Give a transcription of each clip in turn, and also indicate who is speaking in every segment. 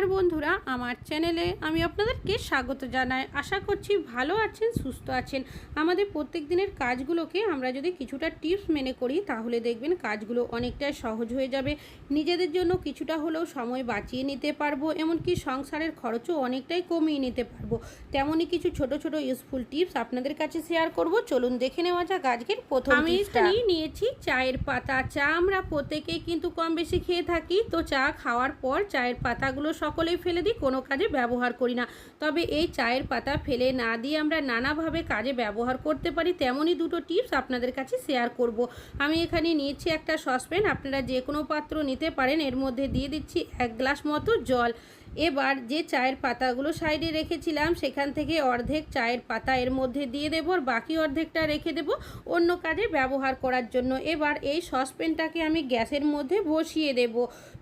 Speaker 1: নমস্কার বন্ধুরা আমার চ্যানেলে আমি আপনাদেরকে স্বাগত জানাই। আশা করছি ভালো আছেন সুস্থ আছেন। আমাদের প্রত্যেক দিনের কাজগুলোকে আমরা যদি কিছুটা টিপস মেনে করি তাহলে দেখবেন কাজগুলো অনেকটাই সহজ হয়ে যাবে। নিজেদের জন্য কিছুটা হলেও সময় বাঁচিয়ে নিতে পারব এমনকি সংসারের খরচও অনেকটাই কমিয়ে নিতে পারব। তেমনই কিছু ছোট ছোট ইউজফুল টিপস আপনাদের কাছে শেয়ার করব। চলুন দেখে নেওয়া যাক আজকের প্রথম আমি নিয়েছি চায়ের পাতা। চা আমরা প্রত্যেকেই কিন্তু কম বেশি খেয়ে থাকি। তো চা খাওয়ার পর চায়ের পাতাগুলো সকলেই ফেলে দিই, কোনো কাজে ব্যবহার করি না। তবে এই চায়ের পাতা ফেলে না দিয়ে আমরা নানাভাবে কাজে ব্যবহার করতে পারি, তেমনই দুটো টিপস আপনাদের কাছে শেয়ার করব। আমি এখানে নিয়েছি একটা সসপ্যান, আপনারা যে কোনো পাত্র নিতে পারেন, এর মধ্যে দিয়ে দিচ্ছি এক গ্লাস মতো জল। এবার যে চায়ের পাতাগুলো সাইডে রেখেছিলাম, সেখান থেকে অর্ধেক চায়ের পাতা এর মধ্যে দিয়ে দেবো, আর বাকি অর্ধেকটা রেখে দেবো অন্য কাজে ব্যবহার করার জন্য। এবার এই সসপ্যানটাকে আমি গ্যাসের মধ্যে বসিয়ে দেব।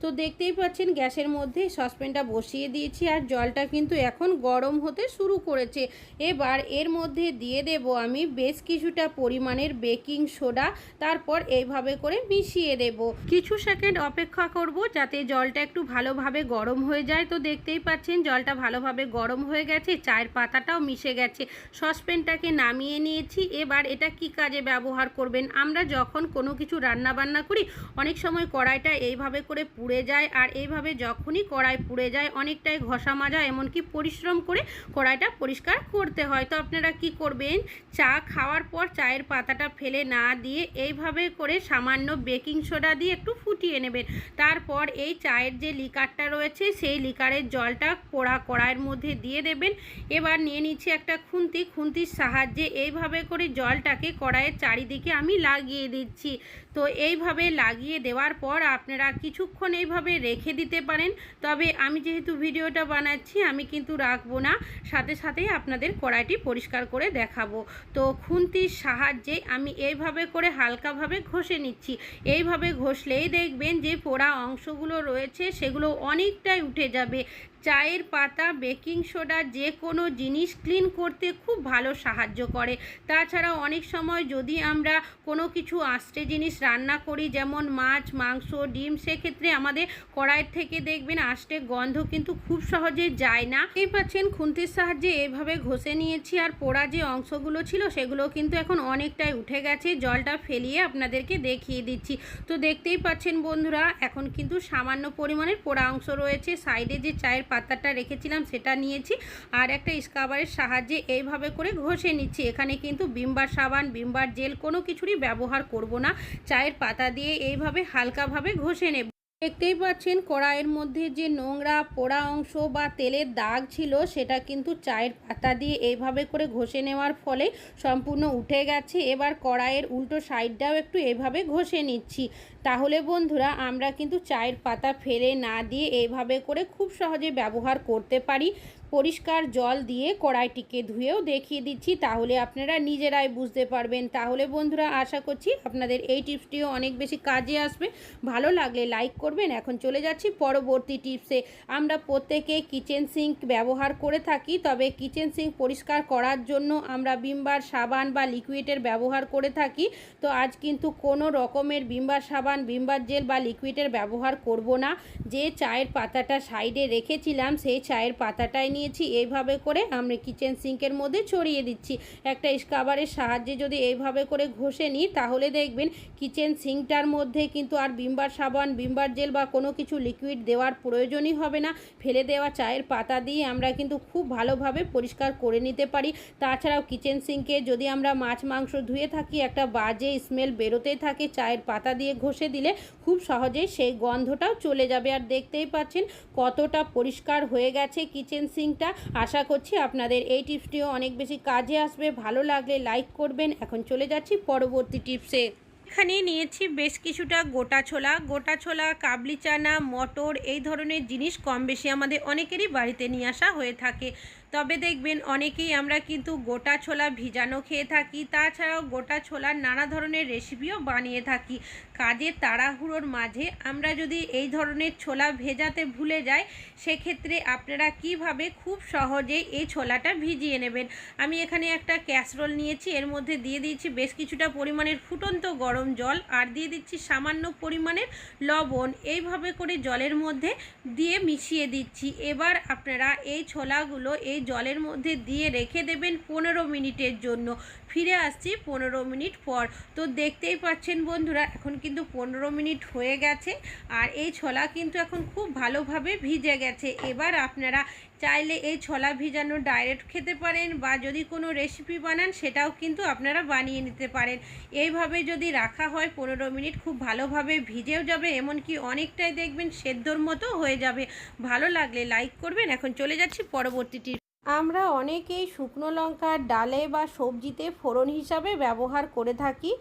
Speaker 1: তো দেখতেই পাচ্ছেন, গ্যাসের মধ্যে সসপ্যানটা বসিয়ে দিয়েছি, আর জলটা কিন্তু এখন গরম হতে শুরু করেছে। এবার এর মধ্যে দিয়ে দেব আমি বেশ কিছুটা পরিমাণের বেকিং সোডা, তারপর এইভাবে করে মিশিয়ে দেব। কিছু সেকেন্ড অপেক্ষা করব যাতে জলটা একটু ভালোভাবে গরম হয়ে যায়। তো দেখতেই পাচ্ছেন, জলটা ভালোভাবে গরম হয়ে গেছে, চায়ের পাতাটাও মিশে গেছে। সসপ্যানটাকে নামিয়ে নিয়েছি, এবার এটা কি কাজে ব্যবহার করবেন? আমরা যখন কোনো কিছু রান্না বান্না করি, অনেক সময় কড়াইটা এইভাবে করে পুড়ে যায়, আর এইভাবে যখনই কড়াই পুড়ে যায়, অনেকটাই ঘষা মাজা, এমনকি পরিশ্রম করে কড়াইটা পরিষ্কার করতে হয়। তো আপনারা কি করবেন? চা খাওয়ার পর চায়ের পাতাটা ফেলে না দিয়ে এইভাবে করে সামান্য বেকিং সোডা দিয়ে একটু ফুটিয়ে নেবেন। তারপর এই চায়ের যে লিকারটা রয়েছে, সেই লিকারের জলটা পোড়া কড়াইয়ের মধ্যে দিয়ে দেবেন। এবার নিয়ে নিচ্ছি একটা খুন্তি। খুন্তির সাহায্যে এইভাবে করে জলটাকে কড়াইয়ের চারিদিকে আমি লাগিয়ে দিচ্ছি। তো এইভাবে লাগিয়ে দেওয়ার পর আপনারা কিছুক্ষণ এইভাবে রেখে দিতে পারেন। তবে আমি যেহেতু ভিডিওটা বানাচ্ছি, আমি কিন্তু রাখব না। সাথে সাথেই আপনাদের কড়াইটি পরিষ্কার করে দেখাবো। তো খুন্তির সাহায্যে আমি এইভাবে করে হালকাভাবে ঘষে নিচ্ছি। এইভাবে ঘষলেই দেখবেন যে পোড়া অংশগুলো রয়েছে, সেগুলো অনেকটাই উঠে যাবে। হবে চায়ের পাতা, বেকিং সোডা, যে কোনো জিনিস ক্লিন করতে খুব ভালো সাহায্য করে। তাছাড়া অনেক সময় যদি আমরা কোনো কিছু আস্তে জিনিস রান্না করি, যেমন মাছ, মাংস, ডিম, সেক্ষেত্রে আমাদের কড়াইয়ের থেকে দেখবেন আস্তে গন্ধ কিন্তু খুব সহজে যায় না। এই পাচ্ছেন খুন্তির সাহায্যে এভাবে ঘষে নিয়েছি আর পোড়া যে অংশগুলো ছিল সেগুলো কিন্তু এখন অনেকটাই উঠে গেছে। জলটা ফেলিয়ে আপনাদেরকে দেখিয়ে দিচ্ছি। তো দেখতেই পাচ্ছেন বন্ধুরা, এখন কিন্তু সামান্য পরিমাণের পোড়া অংশ রয়েছে। সাইডে যে চায়ের পাতাটা রেখেছিলাম, সেটা নিয়েছি। আর একটা স্কাবারের সাহায্যে এইভাবে করে ঘষে নিচ্ছি। এখানে কিন্তু বিমবার সাবান, বিমবার জেল কোনো কিছুরই ব্যবহার করব না। চায়ের পাতা দিয়ে এইভাবে হালকাভাবে ঘষে নেব। দেখতেই পাচ্ছেন, কড়াইয়ের মধ্যে যে নোংরা পোড়া অংশ বা তেলের দাগ ছিল, সেটা কিন্তু চায়ের পাতা দিয়ে এইভাবে করে ঘষে নেওয়ার ফলে সম্পূর্ণ উঠে গেছে। এবার কড়াইয়ের উল্টো সাইডটাও একটু এভাবে ঘষে নিচ্ছি। তাহলে বন্ধুরা, আমরা কিন্তু চায়ের পাতা ফেলে না দিয়ে এইভাবে করে খুব সহজে ব্যবহার করতে পারি। পরিষ্কার জল দিয়ে কড়াইটিকে ধুয়েও দেখিয়ে দিচ্ছি, তাহলে আপনারা নিজেরাই বুঝতে পারবেন। তাহলে বন্ধুরা, আশা করছি আপনাদের এই টিপসটিও অনেক বেশি কাজে আসবে। ভালো লাগলে লাইক করবেন। এখন চলে যাচ্ছি পরবর্তী টিপসে। আমরা প্রত্যেকে কিচেন সিঙ্ক ব্যবহার করে থাকি, তবে কিচেন সিঙ্ক পরিষ্কার করার জন্য আমরা বিমবার সাবান বা লিকুইডের ব্যবহার করে থাকি। তো আজ কিন্তু কোনো রকমের বিমবার সাবান, বিমবার জেল বা লিকুইডের ব্যবহার করব না। যে চায়ের পাতাটা সাইডে রেখেছিলাম, সেই চায়ের পাতাটাই নিয়েছি, এইভাবে করে আমরা কিচেন সিঙ্কের মধ্যে ছড়িয়ে দিচ্ছি। একটা স্কাবারের সাহায্যে যদি এইভাবে করে ঘষে নিই, তাহলে দেখবেন কিচেন সিঙ্কটার মধ্যে কিন্তু আর বিমবার সাবান, বিমবার জেল বা কোনো কিছু লিকুইড দেওয়ার প্রয়োজনই হবে না। ফেলে দেওয়া চায়ের পাতা দিয়ে আমরা কিন্তু খুব ভালোভাবে পরিষ্কার করে নিতে পারি। তাছাড়াও কিচেন সিঙ্কে যদি আমরা মাছ, মাংস ধুয়ে থাকি, একটা বাজে স্মেল বেরোতেই থাকে চায়ের পাতা দিয়ে ঘষে দিলে খুব সহজেই সেই গন্ধটাও চলে যাবে। আর দেখতেই পাচ্ছেন কতটা পরিষ্কার হয়ে গেছে কিচেন সিঙ্কটা আশা করছি আপনাদের এই টিপসটিও অনেক বেশি কাজে আসবে। ভালো লাগলে লাইক করবেন। এখন চলে যাচ্ছি পরবর্তী টিপসে এখানে নিয়েছি বেশ কিছুটা গোটা ছোলা। গোটা ছোলা, কাবলি চানা, মটর, এই ধরনের জিনিস কম বেশি আমাদের অনেকেরই বাড়িতে নিয়ে আসা হয়ে থাকে। তবে দেখবেন অনেকেই আমরা কিন্তু গোটা ছোলা ভিজানো খেয়ে থাকি, তাছাড়াও গোটা ছোলার নানা ধরনের রেসিপিও বানিয়ে থাকি। কাজের তাড়াহুড়োর মাঝে আমরা যদি এই ধরনের ছোলা ভেজাতে ভুলে যাই, সেক্ষেত্রে আপনারা কীভাবে খুব সহজেই এই ছোলাটা ভিজিয়ে নেবেন? আমি এখানে একটা ক্যাসরোল নিয়েছি, এর মধ্যে দিয়ে দিয়েছি বেশ কিছুটা পরিমাণের ফুটন্ত গরম জল আর দিয়ে দিচ্ছি সামান্য পরিমাণের লবণ। এইভাবে করে জলের মধ্যে দিয়ে মিশিয়ে দিচ্ছি। এবার আপনারা এই ছোলাগুলো, এই জলের মধ্যে দিয়ে রেখে দেবেন পনেরো মিনিটের জন্য। ফিরে আসছি পনেরো মিনিট পর। তো দেখতেই পাচ্ছেন বন্ধুরা, এখন কিন্তু পনেরো মিনিট হয়ে গেছে আর এই ছোলা কিন্তু এখন খুব ভালোভাবে ভিজে গেছে। এবার আপনারা চাইলে এই ছোলা ভিজানো ডাইরেক্ট খেতে পারেন বা যদি কোনো রেসিপি বানান, সেটাও কিন্তু আপনারা বানিয়ে নিতে পারেন। এইভাবে যদি রাখা হয় পনেরো মিনিট, খুব ভালোভাবে ভিজেও যাবে, এমনকি অনেকটাই দেখবেন সেদ্ধর মতো হয়ে যাবে। ভালো লাগলে লাইক করবেন। এখন চলে যাচ্ছি পরবর্তীটি আমরা অনেকেই শুকনো লঙ্কা ডালে বা সবজিতে ফোড়ন হিসাবে ব্যবহার করে থাকি।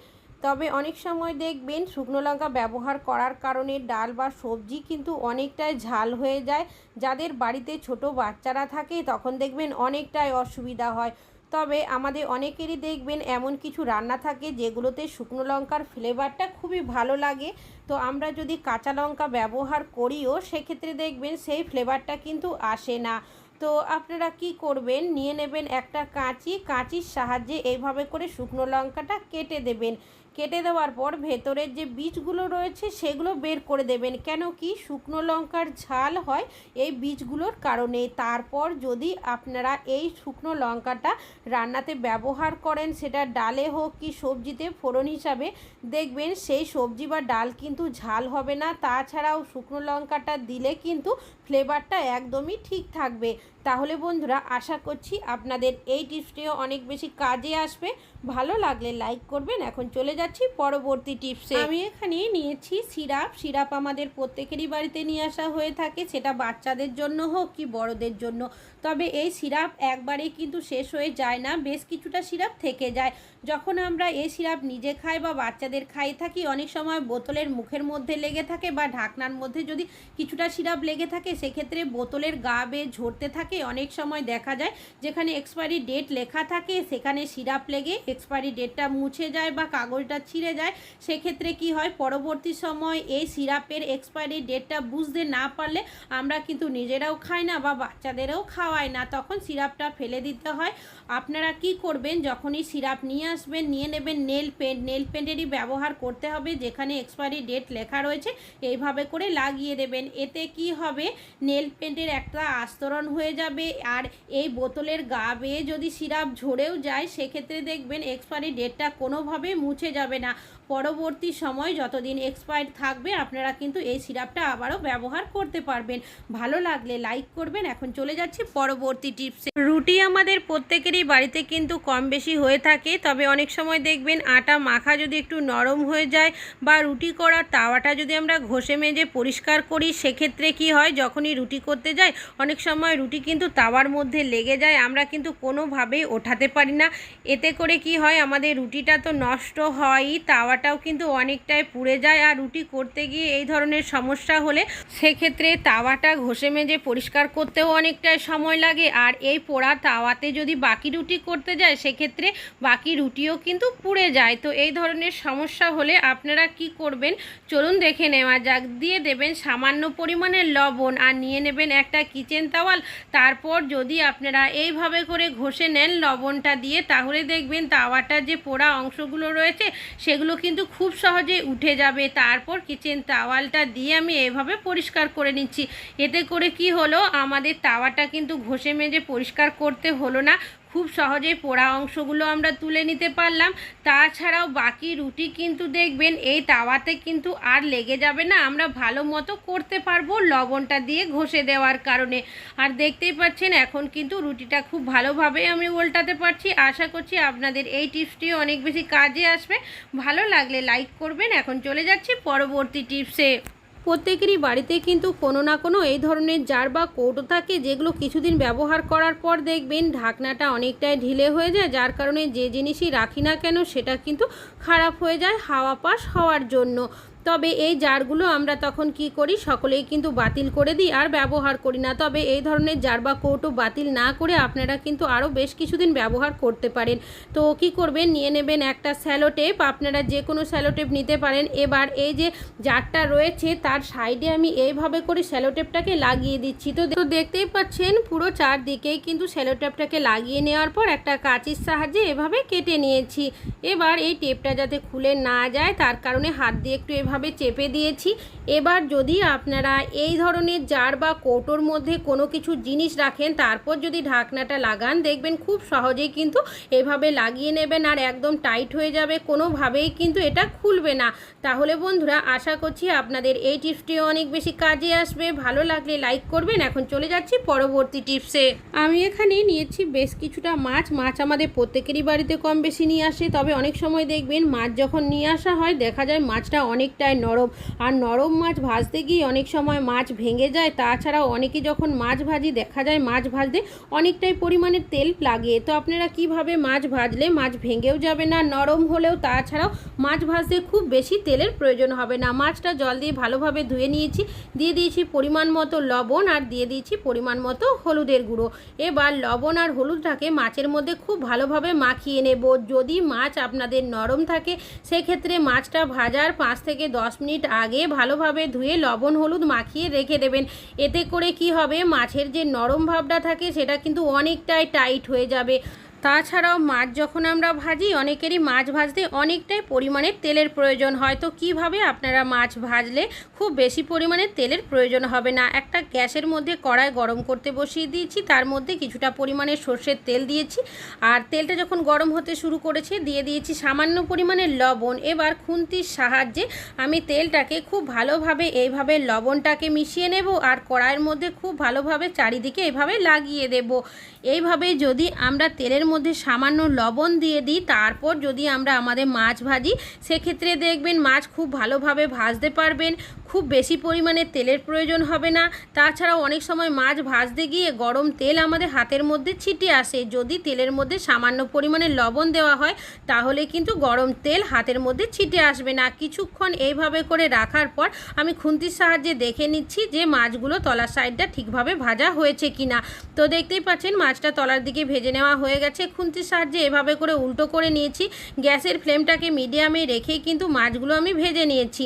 Speaker 1: তবে অনেক সময় দেখবেন শুকনো লঙ্কা ব্যবহার করার কারণে ডাল বা সবজি কিন্তু অনেকটাই ঝাল হয়ে যায়। যাদের বাড়িতে ছোট বাচ্চারা থাকে তখন দেখবেন অনেকটাই অসুবিধা হয়। তবে আমাদের অনেকেরই দেখবেন এমন কিছু রান্না থাকে যেগুলোতে শুকনো লঙ্কার ফ্লেভারটা খুবই ভালো লাগে। তো আমরা যদি কাঁচা লঙ্কা ব্যবহার করিও সেক্ষেত্রে দেখবেন সেই ফ্লেভারটা কিন্তু আসে না। তো আপনারা কি করবেন? নিয়ে নেবেন একটা কাঁচি। কাঁচির সাহায্যে এইভাবে করে শুকনো লঙ্কাটা কেটে দেবেন। কেটে দেওয়ার পর ভেতরের যে বীজগুলো রয়েছে সেগুলো বের করে দেবেন। কেন কি শুকনো লঙ্কার ঝাল হয় এই বীজগুলোর কারণে। তারপর যদি আপনারা এই শুকনো লঙ্কাটা রান্নাতে ব্যবহার করেন, সেটা ডালে হোক কি সবজিতে ফোড়ন হিসাবে, দেখবেন সেই সবজি বা ডাল কিন্তু ঝাল হবে না। তাছাড়াও শুকনো লঙ্কাটা দিলে কিন্তু ফ্লেভারটা একদমই ঠিক থাকবে। তাহলে বন্ধুরা, আশা করছি আপনাদের এই টিপসটিও অনেক বেশি কাজে আসবে। ভালো লাগলে লাইক করবেন। এখন চলে যাচ্ছি পরবর্তী টিপসে। আমি এখানে নিয়েছি সিরাপ। সিরাপ আমাদের প্রত্যেকেরই বাড়িতে নিয়ে আসা হয়ে থাকে। সেটা বাচ্চাদের জন্য হোক কি বড়দের জন্য। তবে এই সিরাপ একবারেই কিন্তু শেষ হয়ে যায় না, বেশ কিছুটা সিরাপ থেকে যায়। যখন আমরা এই সিরাপ নিজে খাই বা বাচ্চাদের খাই থাকি, অনেক সময় বোতলের মুখের মধ্যে লেগে থাকে বা ঢাকনার মধ্যে যদি কিছুটা সিরাপ লেগে থাকে, সেক্ষেত্রে বোতলের গা বেয়ে ঝরতে থাকে। অনেক সময় দেখা যায় যেখানে এক্সপায়ারি ডেট লেখা থাকে, সেখানে সিরাপ লেগে এক্সপায়ারি ডেটটা মুছে যায় বা কাগজটা ছিঁড়ে যায়। সেক্ষেত্রে কি হয়, পরবর্তী সময় এই সিরাপের এক্সপায়ারি ডেটটা বুঝতে না পারলে আমরা কিন্তু নিজেরাও খাই না বা বাচ্চাদেরও খাওয়াই না, তখন সিরাপটা ফেলে দিতে হয়। আপনারা কি করবেন, যখনই সিরাপ নিয়ে আসবেন, নিয়ে নেবেন নেল পেন্ট। নেল পেন্টেরই ব্যবহার করতে হবে, যেখানে এক্সপায়ারি ডেট লেখা রয়েছে, এইভাবে করে লাগিয়ে দেবেন। এতে কি হবে, নেল পেন্টের একটা আস্তরণ হয়ে যাবে, আর এই বোতলের গা বেয়ে যদি সিরাপ ঝরেও যায়, সেক্ষেত্রে দেখবেন এক্সপায়ারি ডেটটা কোনোভাবে মুছে যাবে না। পরবর্তী সময় যতদিন এক্সপায়ার থাকবে, আপনারা কিন্তু এই সিরাপটা আবারও ব্যবহার করতে পারবেন। ভালো লাগলে লাইক করবেন। এখন চলে যাচ্ছি পরবর্তী টিপসে। রুটি আমাদের প্রত্যেকেরই বাড়িতে কিন্তু কম বেশি হয়ে থাকে, তবে অনেক সময় দেখবেন আটা মাখা যদি একটু নরম হয়ে যায় বা রুটি করার তাওয়াটা যদি আমরা ঘষে মেজে পরিষ্কার করি, সেক্ষেত্রে কি হয়, যখনই রুটি করতে যাই, অনেক সময় রুটি কিন্তু তাওয়ার মধ্যে লেগে যায়, আমরা কিন্তু কোনোভাবেই ওঠাতে পারি না। এতে করে কি হয়, আমাদের রুটিটা তো নষ্ট হয়ই, তাওয়াটাও কিন্তু অনেকটাই পুড়ে যায়, আর রুটি করতে গিয়ে এই ধরনের সমস্যা হলে সেক্ষেত্রে তাওয়াটা ঘষে মেজে পরিষ্কার করতেও অনেকটাই সময় লাগে আর এই পোড়া তাওয়াতে যদি বাকি রুটি করতে যায়, সেক্ষেত্রে বাকি রুটিও কিন্তু পুড়ে যায়। তো এই ধরনের সমস্যা হলে আপনারা কি করবেন? চলুন দেখে নেওয়া যাক। দিয়ে দেবেন সামান্য পরিমাণের লবণ আর নিয়ে নেবেন একটা কিচেন তাওয়াল তারপর যদি আপনারা এইভাবে করে ঘষে নেন লবণটা দিয়ে, তাহলে দেখবেন তাওয়াটার যে পোড়া অংশগুলো রয়েছে, সেগুলো কিন্তু খুব সহজে উঠে যাবে। তারপর কিচেন তাওয়ালটা দিয়ে আমি এভাবে পরিষ্কার করে নিচ্ছি। এতে করে কি হলো? আমাদের তাওয়াটা কিন্তু ঘষে মেজে পরিষ্কার করতে হলো না। খুব সহজে পোড়া অংশগুলো আমরা তুলে নিতে পারলাম। তাছাড়াও বাকি রুটি কিন্তু দেখবেন, এই তাওয়াতে কিন্তু আর লেগে যাবে না। আমরা ভালো মতো করতে পারব লবণটা দিয়ে ঘষে দেওয়ার কারণে। আর দেখতেই পাচ্ছেন, এখন কিন্তু রুটিটা খুব ভালোভাবে আমি উল্টাতে পারছি। আশা করছি আপনাদের এই টিপসটি অনেক বেশি কাজে আসবে। ভালো লাগলে লাইক করবেন। এখন চলে যাচ্ছি পরবর্তী টিপসে। প্রত্যেকেরই বাড়িতে কিন্তু কোনো না কোনো এই ধরনের জার বা কৌটো থাকে যেগুলো কিছুদিন ব্যবহার করার পর দেখবেন ঢাকনাটা অনেকটাই ঢিলে হয়ে যায়, যার কারণে যে জিনিসই রাখি না কেন সেটা কিন্তু খারাপ হয়ে যায় হাওয়া পাস হওয়ার জন্য। তবে এই জারগুলো আমরা তখন কি করি? সকলেই কিন্তু বাতিল করে দিই আর ব্যবহার করি না। তবে এই ধরনের জার বা কৌটো বাতিল না করে আপনারা কিন্তু আরও বেশ কিছুদিন ব্যবহার করতে পারেন। তো কি করবেন? নিয়ে নেবেন একটা স্যালো টেপ। আপনারা যে কোনো স্যালো টেপ নিতে পারেন। এবার এই যে জারটা রয়েছে, তার সাইডে আমি এইভাবে করে স্যালো টেপটাকে লাগিয়ে দিচ্ছি। তো তো দেখতেই পাচ্ছেন পুরো চারদিকেই কিন্তু স্যালো টেপটাকে লাগিয়ে নেওয়ার পর একটা কাঁচির সাহায্যে এভাবে কেটে নিয়েছি। এবার এই টেপটা যাতে খুলে না যায়, তার কারণে হাত দিয়ে একটু এভাবে চেপে দিয়েছি। এবার যদি আপনারা এই ধরনের জার বা কৌটোর মধ্যে কোনো কিছু জিনিস রাখেন, তারপর যদি ঢাকনাটা লাগান, দেখবেন খুব সহজেই কিন্তু এভাবে লাগিয়ে নেবেন আর একদম টাইট হয়ে যাবে। কোনোভাবেই কিন্তু এটা খুলবে না। তাহলে বন্ধুরা, আশা করছি আপনাদের এই টিপসটিও অনেক বেশি কাজে আসবে। ভালো লাগলে লাইক করবেন। এখন চলে যাচ্ছি পরবর্তী টিপসে। আমি এখানে নিয়েছি বেশ কিছুটা মাছ। মাছ আমাদের প্রত্যেকেরই বাড়িতে কম বেশি নিয়ে আসে। তবে অনেক সময় দেখবেন মাছ যখন নিয়ে আসা হয়, দেখা যায় মাছটা অনেকটাই নরম। আর নরম মাছ ভাজতে গিয়ে অনেক সময় মাছ ভেঙে যায়, তাছাড়াও অনেকে যখন মাছ ভাজি, দেখা যায় মাছ ভাজতে অনেকটাই পরিমাণে তেল লাগে। তো আপনারা কীভাবে মাছ ভাজলে মাছ ভেঙেও যাবে না, নরম হলেও তাছাড়াও মাছ ভাজতে খুব বেশি তেলের প্রয়োজন হবে না। মাছটা জল দিয়ে ভালোভাবে ধুয়ে নিয়েছি, দিয়ে দিয়েছি পরিমাণ মতো লবণ আর দিয়ে দিয়েছি পরিমাণ মতো হলুদের গুঁড়ো। এবার লবণ আর হলুদটাকে মাছের মধ্যে খুব ভালোভাবে মাখিয়ে নেব। যদি মাছ আপনাদের নরম থাকে, সেক্ষেত্রে মাছটা ভাজার পাঁচ থেকে দশ মিনিট আগে ভালোভাবে ধুয়ে লবণ হলুদ মাখিয়ে রেখে দেবেন। এতে করে কি হবে? মাছের যে নরম ভাবটা থাকে, সেটা কিন্তু অনেকটাই টাইট হয়ে যাবে। তাছাড়াও মাছ যখন আমরা ভাজি, অনেকেরই মাছ ভাজতে অনেকটাই পরিমাণে তেলের প্রয়োজন হয়। তো কীভাবে আপনারা মাছ ভাজলে খুব বেশি পরিমাণে তেলের প্রয়োজন হবে না? একটা গ্যাসের মধ্যে কড়াই গরম করতে বসিয়ে দিয়েছি, তার মধ্যে কিছুটা পরিমাণে সর্ষের তেল দিয়েছি। আর তেলটা যখন গরম হতে শুরু করেছে, দিয়ে দিয়েছি সামান্য পরিমাণে লবণ। এবার খুন্তির সাহায্যে আমি তেলটাকে খুব ভালোভাবে, এইভাবে লবণটাকে মিশিয়ে নেব আর কড়াইয়ের মধ্যে খুব ভালোভাবে চারিদিকে এভাবে লাগিয়ে দেব। এইভাবে যদি আমরা তেলের মধ্যে সামান্য লবণ দিয়ে দিই, তারপর যদি আমরা আমাদের মাছ ভাজি, সেক্ষেত্রে দেখবেন মাছ খুব ভালোভাবে ভাজতে পারবেন। খুব বেশি পরিমাণে তেলের প্রয়োজন হবে না। তাছাড়াও অনেক সময় মাছ ভাজতে গিয়ে গরম তেল আমাদের হাতের মধ্যে ছিটে আসে। যদি তেলের মধ্যে সামান্য পরিমাণে লবণ দেওয়া হয়, তাহলে কিন্তু গরম তেল হাতের মধ্যে ছিটে আসবে না। কিছুক্ষণ এইভাবে করে রাখার পর আমি খুন্তির সাহায্যে দেখে নিচ্ছি যে মাছগুলো তলার সাইডটা ঠিকভাবে ভাজা হয়েছে কিনা। তো দেখতেই পাচ্ছেন, মাছটা তলার দিকে ভেজে নেওয়া হয়ে গেছে। খুন্তির সাহায্যে এভাবে করে উল্টো করে নিয়েছি। গ্যাসের ফ্লেমটাকে মিডিয়ামে রেখেই কিন্তু মাছগুলো আমি ভেজে নিয়েছি।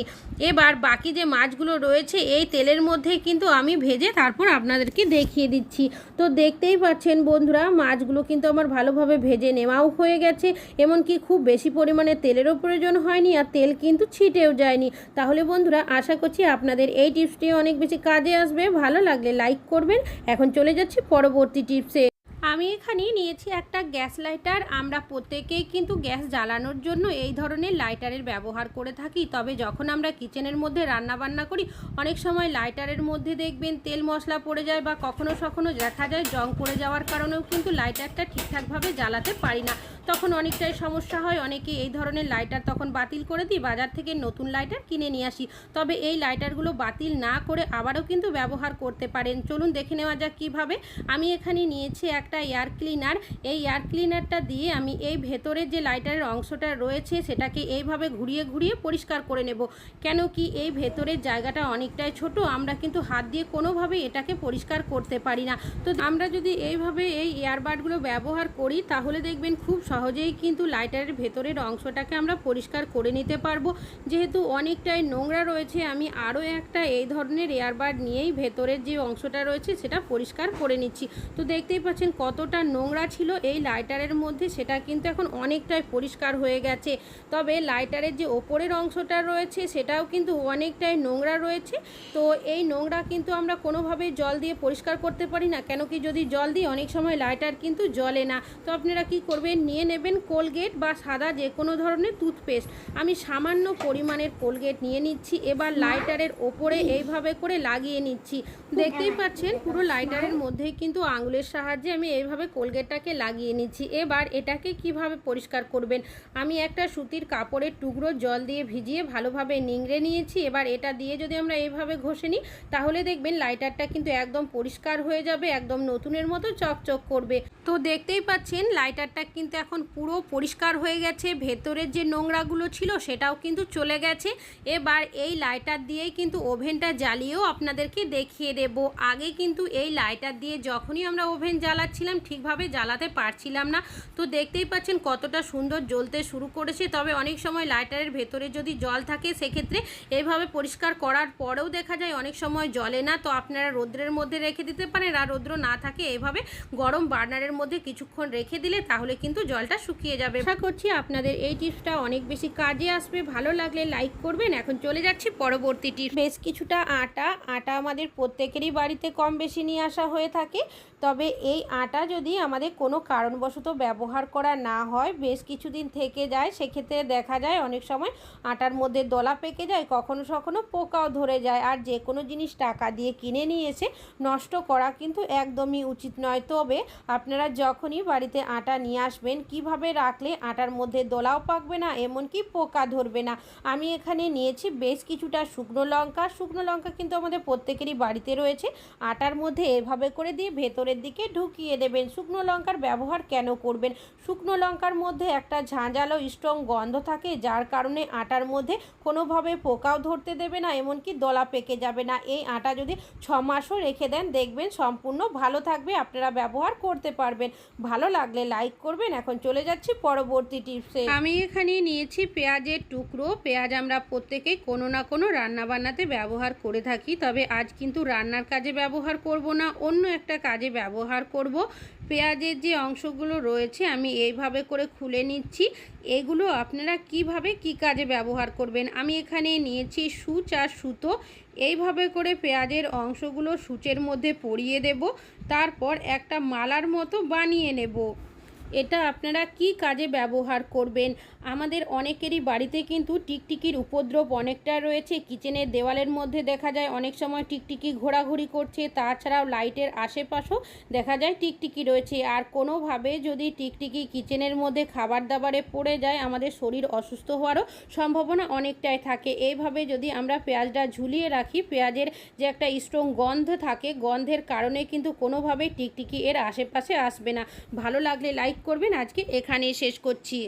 Speaker 1: এবার বাকি যে মাছগুলো রয়েছে, এই তেলের মধ্যে কিন্তু আমি ভেজে তারপর আপনাদেরকে দেখিয়ে দিচ্ছি। তো দেখতেই পাচ্ছেন বন্ধুরা, মাছগুলো কিন্তু আমার ভালোভাবে ভেজে নেওয়াও হয়ে গেছে, এমনকি খুব বেশি পরিমাণে তেলেরও প্রয়োজন হয়নি আর তেল কিন্তু ছিটেও যায়নি। তাহলে বন্ধুরা, আশা করছি আপনাদের এই টিপসটি অনেক বেশি কাজে আসবে। ভালো লাগলে লাইক করবেন। এখন চলে যাচ্ছি পরবর্তী টিপসে। আমি এখানে নিয়েছি একটা গ্যাস লাইটার। আমরা প্রত্যেকেই কিন্তু গ্যাস জ্বালানোর জন্য এই ধরনের লাইটারের ব্যবহার করে থাকি। তবে যখন আমরা কিচেনের মধ্যে রান্না বান্না করি, অনেক সময় লাইটারের মধ্যে দেখবেন তেল মশলা পড়ে যায় বা কখনো কখনো দেখা যায় জং পড়ে যাওয়ার কারণেও কিন্তু লাইটারটা ঠিকঠাকভাবে জ্বালাতে পারি না। তখন অনেকটাই সমস্যা হয় অনেকে এই ধরনের লাইটার তখন বাতিল করে দিই, বাজার থেকে নতুন লাইটার কিনে নিয়ে আসি। তবে এই লাইটারগুলো বাতিল না করে আবারও কিন্তু ব্যবহার করতে পারেন। চলুন দেখে নেওয়া যাক কীভাবে। আমি এখানে নিয়েছি একটা এয়ার ক্লিনার এই এয়ার ক্লিনারটা দিয়ে আমি এই ভেতরের যে লাইটারের অংশটা রয়েছে, সেটাকে এইভাবে ঘুরিয়ে ঘুরিয়ে পরিষ্কার করে নেব। কেন কি এই ভেতরের জায়গাটা অনেকটাই ছোট, আমরা কিন্তু হাত দিয়ে কোনোভাবে এটাকে পরিষ্কার করতে পারি না। তো আমরা যদি এইভাবে এই এয়ারবাডগুলো ব্যবহার করি, তাহলে দেখবেন খুব সহজেই কিন্তু লাইটারের ভেতরের অংশটাকে আমরা পরিষ্কার করে নিতে পারব। যেহেতু অনেকটাই নোংরা রয়েছে, আমি আরও একটা এই ধরনের এয়ারবাড নিয়েই ভেতরের যে অংশটা রয়েছে সেটা পরিষ্কার করে নিচ্ছি। তো দেখতেই পাচ্ছেন কতটা নোংরা ছিল এই লাইটারের মধ্যে, সেটা কিন্তু এখন অনেকটাই পরিষ্কার হয়ে গেছে। তবে লাইটারের যে ওপরের অংশটা রয়েছে, সেটাও কিন্তু অনেকটাই নোংরা রয়েছে। তো এই নোংরা কিন্তু আমরা কোনোভাবেই জল দিয়ে পরিষ্কার করতে পারি না। কেন কি যদি জল দিই, অনেক সময় লাইটার কিন্তু জ্বলে না। তো আপনারা কি করবেন? নিয়ে নেবেন কোলগেট বা সাদা যে কোনো ধরনের টুথপেস্ট। আমি সামান্য পরিমাণের কোলগেট নিয়ে নিচ্ছি, এবার লাইটারের ওপরে এইভাবে করে লাগিয়ে নিচ্ছি। দেখতেই পাচ্ছেন, পুরো লাইটারের মধ্যেই কিন্তু আঙুলের সাহায্যে আমি এইভাবে কোলগেটটাকে লাগিয়ে নিচ্ছি। এবার এটাকে কীভাবে পরিষ্কার করবেন? আমি একটা সুতির কাপড়ের টুকরো জল দিয়ে ভিজিয়ে ভালোভাবে নিংড়ে নিয়েছি। এবার এটা দিয়ে যদি আমরা এইভাবে ঘষে নিই, তাহলে দেখবেন লাইটারটা কিন্তু একদম পরিষ্কার হয়ে যাবে, একদম নতুনের মতো চকচক করবে। তো দেখতেই পাচ্ছেন লাইটারটা কিন্তু এখন পুরো পরিষ্কার হয়ে গেছে। ভেতরের যে নোংরাগুলো ছিল সেটাও কিন্তু চলে গেছে। এবার এই লাইটার দিয়েই কিন্তু ওভেনটা জ্বালিয়েও আপনাদেরকে দেখিয়ে দেব। আগে কিন্তু এই লাইটার দিয়ে যখনই আমরা ওভেন জ্বালাচ্ছিলাম, ঠিকভাবে জ্বালাতে পারছিলাম না। তো দেখতেই পাচ্ছেন কতটা সুন্দর জ্বলতে শুরু করেছে। তবে অনেক সময় লাইটারের ভেতরে যদি জল থাকে, সেক্ষেত্রে এইভাবে পরিষ্কার করার পরেও দেখা যায় অনেক সময় জলে না। তো আপনারা রোদ্রের মধ্যে রেখে দিতে পারেন। আর রৌদ্র না থাকে, এভাবে গরম বার্নারের মধ্যে কিছুক্ষণ রেখে দিলে তাহলে কিন্তু জলটা শুকিয়ে যাবে। আশা করছি আপনাদের এই টিপসটা অনেক বেশি কাজে আসবে। ভালো লাগলে লাইক করবেন। এখন চলে যাচ্ছি পরবর্তী টিপস। বেশ কিছুটা আটা আটা আমাদের প্রত্যেকেরই বাড়িতে কম বেশি নিয়ে আসা হয়ে থাকে। তবে এই আটা যদি আমাদের কোনো কারণবশত ব্যবহার করা না হয়, বেশ কিছুদিন থেকে যায়, সেক্ষেত্রে দেখা যায় অনেক সময় আটার মধ্যে দলা পেকে যায়, কখনো কখনো পোকাও ধরে যায়। আর যে কোনো জিনিস টাকা দিয়ে কিনে নিয়ে এসে নষ্ট করা কিন্তু একদমই উচিত নয়। তবে আপনারা যখনই বাড়িতে আটা নিয়ে আসবেন, কীভাবে রাখলে আটার মধ্যে দোলাও পাকবে না, এমনকি পোকা ধরবে না? আমি এখানে নিয়েছি বেশ কিছুটা শুকনো লঙ্কা। শুকনো লঙ্কা কিন্তু আমাদের প্রত্যেকেরই বাড়িতে রয়েছে। আটার মধ্যে এভাবে করে দিয়ে ভেতরের দিকে ঢুকিয়ে দেবেন। শুকনো লঙ্কার ব্যবহার কেন করবেন? শুকনো লঙ্কার মধ্যে একটা ঝাঁঝালো স্ট্রং গন্ধ থাকে, যার কারণে আটার মধ্যে কোনোভাবে পোকাও ধরতে দেবে না, এমনকি দলা পেকে যাবে না। এই আটা যদি ছ মাসও রেখে দেন, দেখবেন সম্পূর্ণ ভালো থাকবে, আপনারা ব্যবহার করতে পারবেন। ভালো লাগলে লাইক করবেন। এখন চলে যাচ্ছি পরবর্তী টিপসে। আমি এখানে নিয়েছি পেঁয়াজের টুকরো। পেঁয়াজ আমরা প্রত্যেকেই কোনো না কোনো রান্না বান্নাতে ব্যবহার করে থাকি। তবে আজ কিন্তু রান্নার কাজে ব্যবহার করব না, অন্য একটা কাজে ব্যবহার করব। পেঁয়াজের যে অংশগুলো রয়েছে আমি এইভাবে করে খুলে নিচ্ছি। এগুলো আপনারা কীভাবে কি কাজে ব্যবহার করবেন? আমি এখানে নিয়েছি সূচ আর সুতো। এইভাবে করে পেঁয়াজের অংশগুলো সূচের মধ্যে পরিয়ে দেব। তারপর একটা মালার মতো বানিয়ে নেব। এটা আপনারা কি কাজে ব্যবহার করবেন? আমাদের অনেকেরই বাড়িতে কিন্তু টিকটিকির উপদ্রব অনেকটা রয়েছে। কিচেনের দেওয়ালের মধ্যে দেখা যায় অনেক সময় টিকটিকি ঘোরাঘুরি করছে, তাছাড়াও লাইটের আশেপাশেও দেখা যায় টিকটিকি রয়েছে। আর কোনোভাবে যদি টিকটিকি কিচেনের মধ্যে খাবার দাবারে পড়ে যায়, আমাদের শরীর অসুস্থ হওয়ারও সম্ভাবনা অনেকটাই থাকে। এইভাবে যদি আমরা পেঁয়াজটা ঝুলিয়ে রাখি, পেঁয়াজের যে একটা স্ট্রং গন্ধ থাকে, গন্ধের কারণে কিন্তু কোনোভাবেই টিকটিকি এর আশেপাশে আসবে না। ভালো লাগলে লাইক করবেন আজকে এখানেই শেষ করছি।